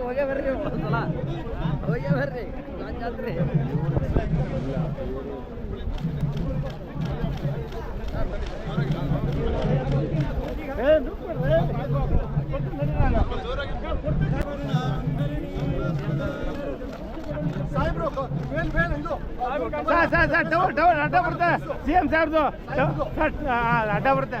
ಹೋಗೇ ಬರ್ರಿ sir sir sir double double ಅಡ್ಡ ಅಡ್ಡ ಬರುತ್ತೆ.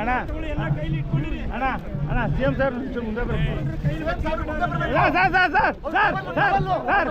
ಅಣ್ಣ ಅಣ್ಣ ಅಣ್ಣ ಸಿ ಎಂ ಸರ್ ಮುಂದೆ sir sir sir sir sir sir sir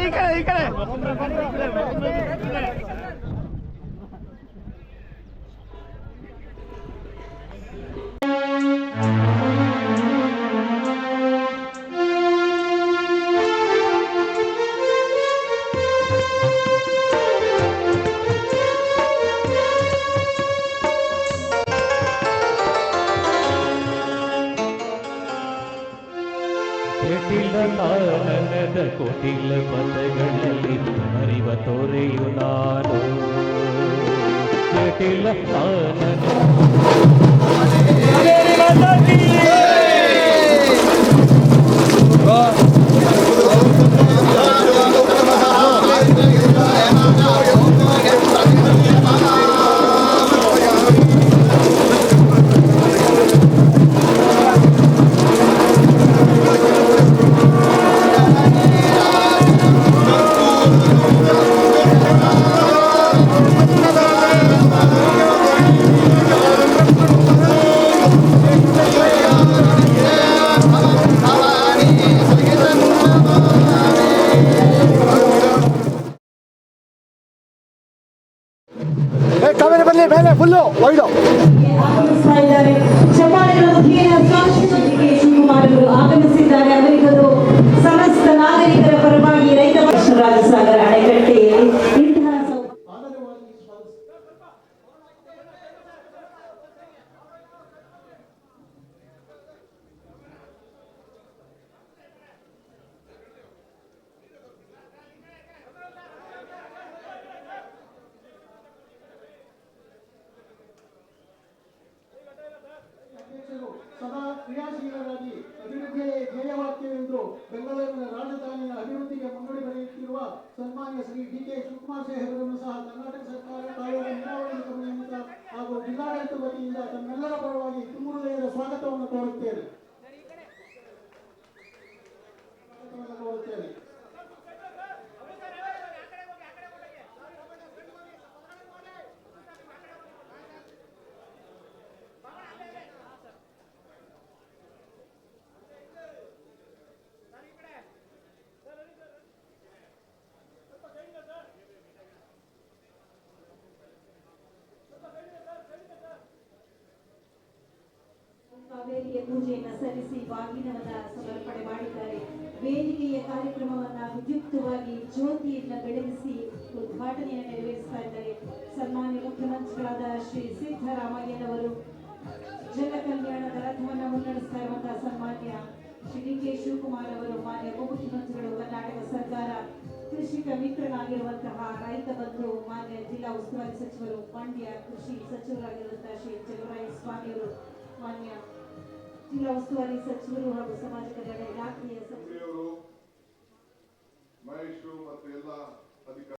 इकडे इकडे. ಕೆಟಿಲ ಕಾನನದ ಕೊಟಿಲ ಪದಗಳಲ್ಲಿ ಅರಿವ ತೋರೆಯು ನಾನು ಕೆಟಿಲ ಕಾನನ ಕಾವೇರಿ ಬೆಂಗಳೂರಿನ ರಾಜಧಾನಿಯ ಅಭಿವೃದ್ಧಿಗೆ ಮುನ್ನುಡಿ ಬರೆಯುತ್ತಿರುವ ಸನ್ಮಾನ್ಯ ಶ್ರೀ ಡಿ ಕೆ ಶಿವಕುಮಾರ್ ಸಾಹೇಬರನ್ನು ಸಹ ಕರ್ನಾಟಕ ಸರ್ಕಾರ ಹಾಗೂ ಜಿಲ್ಲಾಡಳಿತ ವತಿಯಿಂದ ತಮ್ಮೆಲ್ಲರ ಪರವಾಗಿ ತುಂಬು ಪೂಜೆಯನ್ನು ಸಲ್ಲಿಸಿ ಬಾಗಿನವನ್ನ ಸಮರ್ಪಣೆ ಮಾಡಿದ್ದಾರೆ. ವೇದಿಕೆಯ ಕಾರ್ಯಕ್ರಮವನ್ನ ವಿದ್ಯುಕ್ತವಾಗಿ ಜ್ಯೋತಿಯನ್ನ ಬೆಳಗಿಸಿ ಉದ್ಘಾಟನೆಯನ್ನು ನೆರವೇರಿಸ್ತಾ ಇದ್ದಾರೆ. ಸನ್ಮಾನ್ಯ ಮುಖ್ಯಮಂತ್ರಿಗಳಾದ ಶ್ರೀ ಸಿದ್ದರಾಮಯ್ಯನವರು ಜನ ಕಲ್ಯಾಣದ ರಥವನ್ನು ಮುನ್ನಡೆಸ್ತಾ ಇರುವಂತಹ ಸನ್ಮಾನ್ಯ ಶ್ರೀ ಡಿ ಕೆ ಶಿವಕುಮಾರ್ ಅವರು, ಮಾನ್ಯ ಉಪಮುಖ್ಯಮಂತ್ರಿಗಳು, ಕರ್ನಾಟಕ ಸರ್ಕಾರ ಕೃಷಿಕ ಮಿತ್ರನಾಗಿರುವಂತಹ ರೈತ ಬಂಧು, ಮಾನ್ಯ ಜಿಲ್ಲಾ ಉಸ್ತುವಾರಿ ಸಚಿವರು, ಮಂಡ್ಯ ಕೃಷಿ ಸಚಿವರಾಗಿರುವಂತಹ ಶ್ರೀ ಚಲುವರಾಯ ಸ್ವಾಮಿಯವರು, ಮಾನ್ಯ ಜಿಲ್ಲಾ ಉಸ್ತುವಾರಿ ಸಚಿವರು ಹಾಗೂ ಸಮಾಜ ಕಲ್ಯಾಣ ಇಲಾಖೆಯ ಸಚಿವರು ಮಹೇಶ್ ಮತ್ತು ಎಲ್ಲ ಅಧಿಕಾರಿ